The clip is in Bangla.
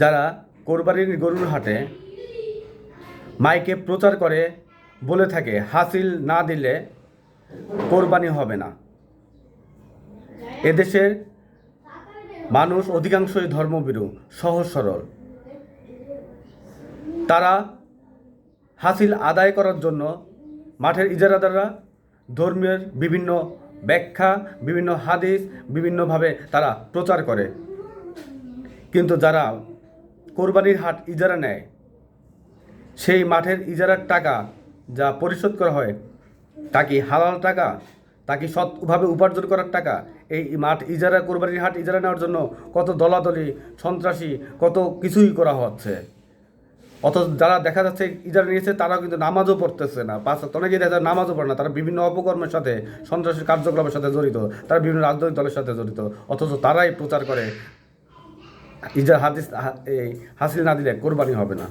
যারা কোরবানির গরুর হাটে মাইকে প্রচার করে বলে থাকে, হাসিল না দিলে কোরবানি হবে না। এদেশের মানুষ অধিকাংশই ধর্মবিরু সহজ সরল। তারা হাসিল আদায় করার জন্য মাঠের ইজারাদাররা ধর্মের বিভিন্ন ব্যাখ্যা, বিভিন্ন হাদিস, বিভিন্নভাবে তারা প্রচার করে। কিন্তু যারা কোরবানির হাট ইজারা নেয়। সেই মাঠের ইজারার টাকা যা পরিশোধ করা হয়, তা কি হালাল টাকা? তা কি সৎভাবে উপার্জন করার টাকা? এই মাঠ ইজারা, কোরবানির হাট ইজারা নেওয়ার জন্য কত দলাদলি, সন্ত্রাসী, কত কিছুই করা হচ্ছে। অথচ যারা দেখা যাচ্ছে ইজারা নিয়েছে, তারাও কিন্তু নামাজও পড়তেছে না। পাঁচ অনেকেই দেখা যায় নামাজও পড়ে না। তারা বিভিন্ন অপকর্মের সাথে সন্ত্রাসী কার্যকলাপের সাথে জড়িত। তারা বিভিন্ন রাজনৈতিক দলের সাথে জড়িত। অথচ তারাই প্রচার করে ইজার হাদিস হাসিল না দিলে কোরবানি হবে না।